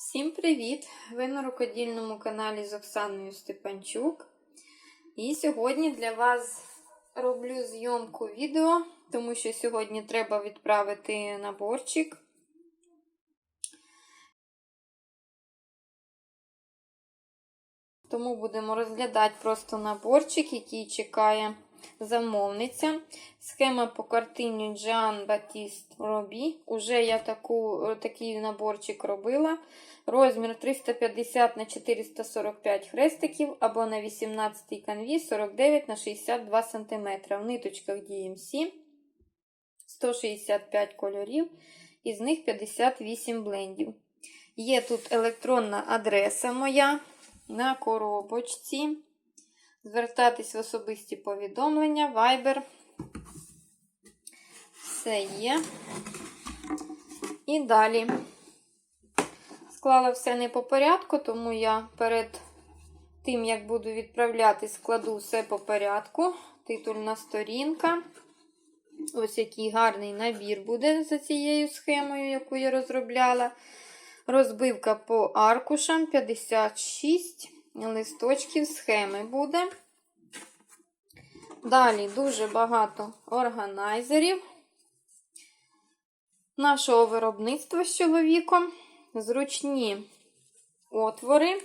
Всім привіт! Ви на рукодільному каналі з Оксаною Степанчук. І сьогодні для вас роблю зйомку відео, тому що сьогодні треба відправити наборчик. Тому будемо розглядати просто наборчик, який чекає замовниця. Схема по картині Джан Батіст Робі. Уже я таку, такий наборчик робила. Розмір 350 на 445 хрестиків або на 18 канві 49 на 62 см. В ниточках DMC 165 кольорів, із них 58 блендів. Є тут електронна адреса моя на коробочці. Звертатись в особисті повідомлення, Viber. Все є. І далі. Склала все не по порядку, тому я перед тим, як буду відправляти, складу все по порядку. Титульна сторінка. Ось який гарний набір буде за цією схемою, яку я розробляла. Розбивка по аркушам 56 листочків схеми буде. Далі дуже багато органайзерів нашого виробництва з чоловіком. Зручні отвори.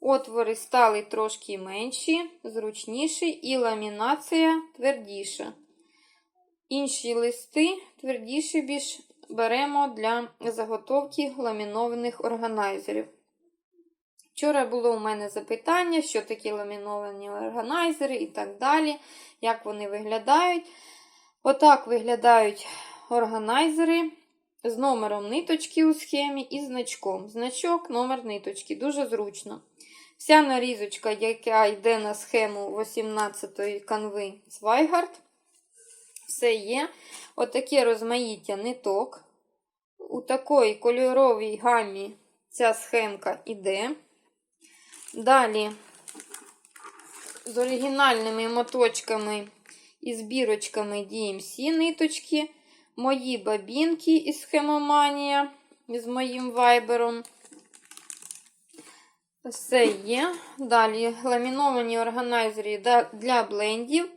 Отвори стали трошки менші, зручніші, і ламінація твердіша. Інші листи твердіші більш беремо для заготовки ламінованих органайзерів. Вчора було у мене запитання, що такі ламіновані органайзери і так далі, як вони виглядають. Отак виглядають органайзери з номером ниточки у схемі і значком. Значок, номер ниточки. Дуже зручно. Вся нарізочка, яка йде на схему 18-ї канви Свайгард, все є. Отаке розмаїття ниток. У такої кольоровій гамі ця схемка йде. Далі з оригінальними моточками і збірочками DMC ниточки. Мої бабінки із схемоманія з моїм вайбером. Все є. Далі ламіновані органайзери для блендів.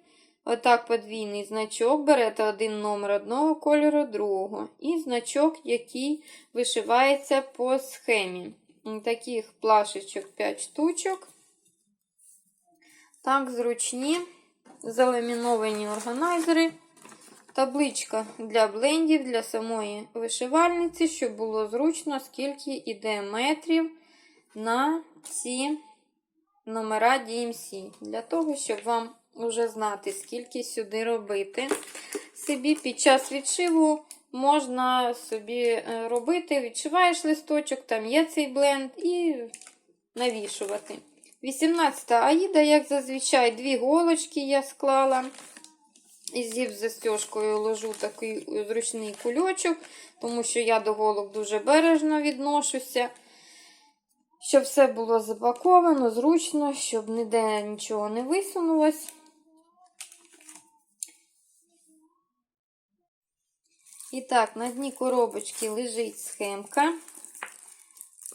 Отак подвійний значок. Берете один номер одного кольору, другого. І значок, який вишивається по схемі. Таких плашечок 5 штучок. Так, зручні, заламіновані органайзери. Табличка для блендів для самої вишивальниці, щоб було зручно, скільки йде метрів на ці номера DMC. Для того, щоб вам вже знати, скільки сюди робити. Собі під час відшиву можна собі робити, відшиваєш листочок, там є цей бленд, і навішувати. 18 аїда, як зазвичай, дві голочки я склала. І зіп з застежкою ложу такий зручний кульочок, тому що я до голок дуже бережно відношуся. Щоб все було запаковано, зручно, щоб ніде нічого не висунулось. І так, на дні коробочки лежить схемка.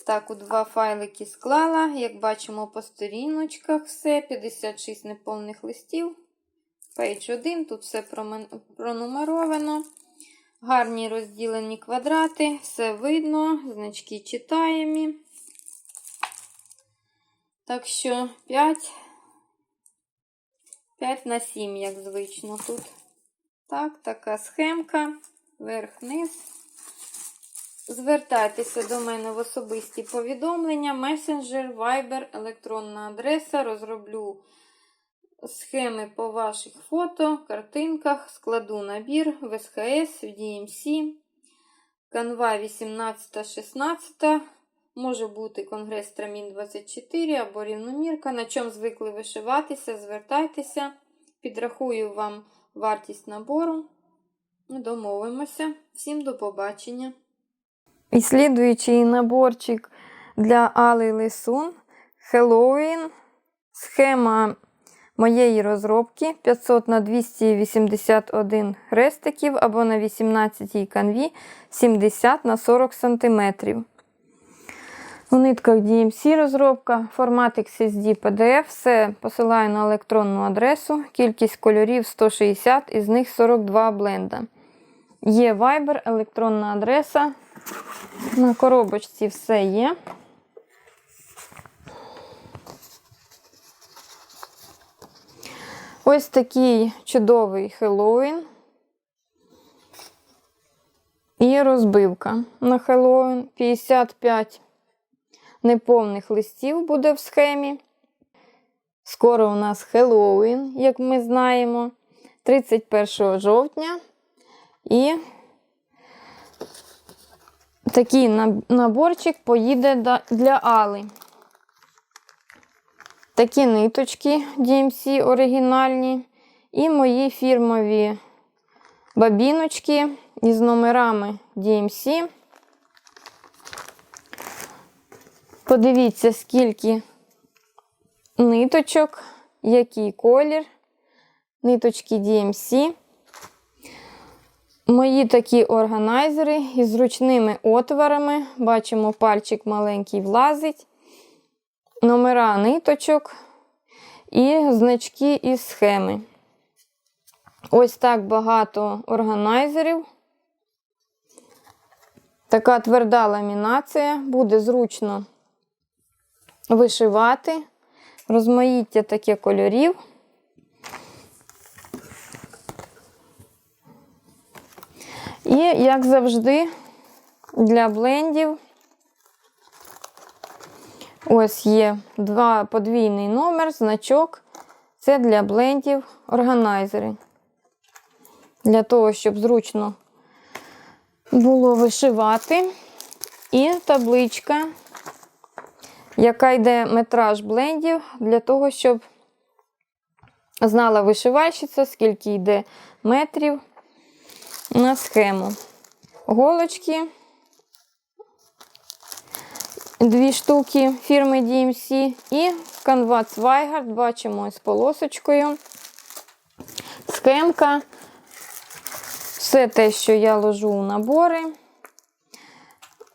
Так, у два файлики склала. Як бачимо, по сторіночках все, 56 неповних листів. Пейдж 1, тут все пронумеровано. Гарні розділені квадрати, все видно, значки читаємі. Так що 5, 5 на 7, як звично тут. Так, така схемка, верх-низ. Звертайтеся до мене в особисті повідомлення, месенджер, Viber, електронна адреса. Розроблю схеми по ваших фото, картинках, складу набір в СХС, в DMC, канва 18-16. Може бути конгрес Трамін 24 або рівномірка. На чому звикли вишиватися, звертайтеся, підрахую вам вартість набору. Домовимося. Всім до побачення! І слідуючий наборчик для Али Лисун Halloween. Схема моєї розробки 500 на 281 хрестиків або на 18 канві 70 на 40 см. У нитках DMC розробка, формат XSD PDF, все посилаю на електронну адресу, кількість кольорів 160, із них 42 бленда. Є Viber, електронна адреса. На коробочці все є. Ось такий чудовий Хеллоуін. І розбивка на Хеллоуін. 55 неповних листів буде в схемі. Скоро у нас Хеллоуін, як ми знаємо, 31 жовтня. І такий наборчик поїде для Али. Такі ниточки DMC оригінальні. І мої фірмові бабіночки із номерами DMC. Подивіться, скільки ниточок, який колір, ниточки DMC. Мої такі органайзери із зручними отворами. Бачимо, пальчик маленький влазить, номера ниточок і значки із схеми. Ось так багато органайзерів. Така тверда ламінація, буде зручно вишивати, розмаїття таке кольорів. І, як завжди, для блендів ось є два подвійний номер, значок. Це для блендів органайзери. Для того, щоб зручно було вишивати. І табличка, яка йде метраж блендів, для того, щоб знала вишивальщиця, скільки йде метрів на схему. Голочки. Дві штуки фірми DMC. І канват Swigart, бачимо з полосочкою. Схемка. Все те, що я ложу у набори.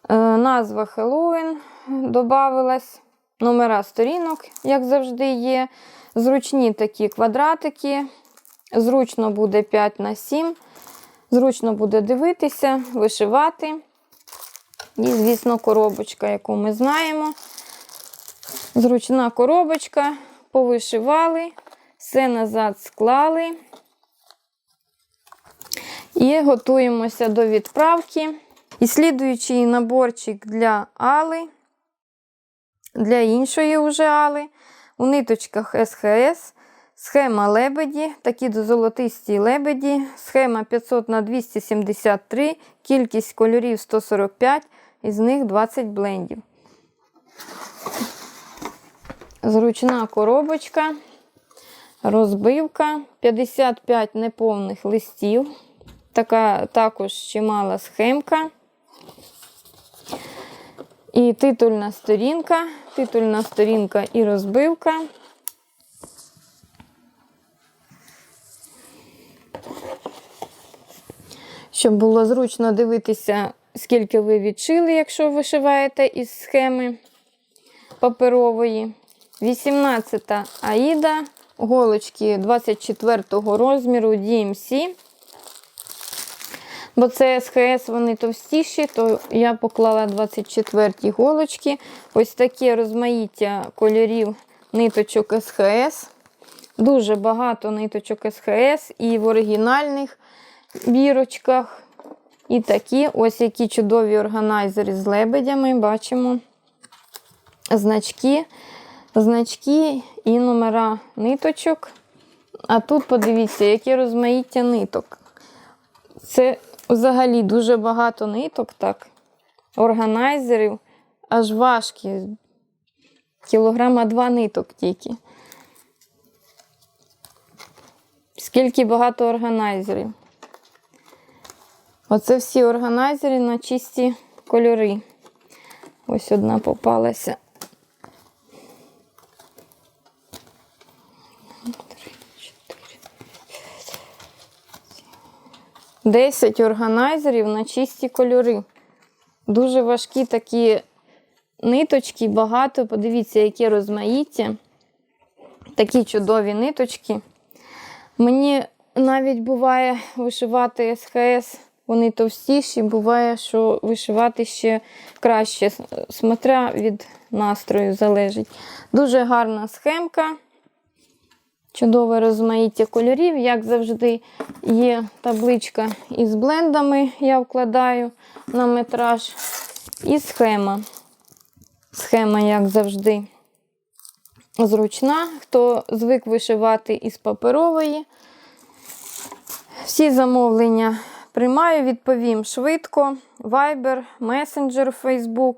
Е, назва Halloween додавалась. Номера сторінок, як завжди, є. Зручні такі квадратики. Зручно буде 5 на 7. Зручно буде дивитися, вишивати. І, звісно, коробочка, яку ми знаємо. Зручна коробочка, повишивали, все назад склали. І готуємося до відправки. І слідуючий наборчик для Али, для іншої уже Али. У ниточках СХС. Схема лебеді, такі золотисті лебеді. Схема 500 на 273, кількість кольорів 145, із них 20 блендів. Зручна коробочка, розбивка, 55 неповних листів. Така також чимала схемка. І титульна сторінка, титульна сторінка і розбивка. Щоб було зручно дивитися, скільки ви відшили, якщо вишиваєте із схеми паперової. 18 Аїда, голочки 24 розміру DMC. Бо це СХС, вони товстіші, то я поклала 24 голочки. Ось таке розмаїття кольорів ниточок СХС. Дуже багато ниточок СХС і в оригінальних бірочках. І такі ось які чудові органайзери з лебедями. Бачимо значки, значки і номера ниточок. А тут подивіться, яке розмаїття ниток. Це взагалі дуже багато ниток, так. Органайзерів аж важкі. Кілограма два ниток тільки. Скільки багато органайзерів. Оце всі органайзери на чисті кольори. Ось одна попалася. Десять органайзерів на чисті кольори. Дуже важкі такі ниточки багато. Подивіться, яке розмаїття. Такі чудові ниточки. Мені навіть буває вишивати СХС, вони товстіші, буває, що вишивати ще краще, смотря від настрою залежить. Дуже гарна схемка. Чудове розмаїття кольорів, як завжди, є табличка із блендами, я вкладаю на метраж. І схема. Схема, як завжди, зручна. Хто звик вишивати із паперової. Всі замовлення приймаю, відповім швидко. Viber, Messenger, Facebook.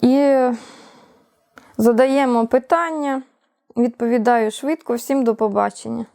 І задаємо питання. Відповідаю швидко. Всім до побачення.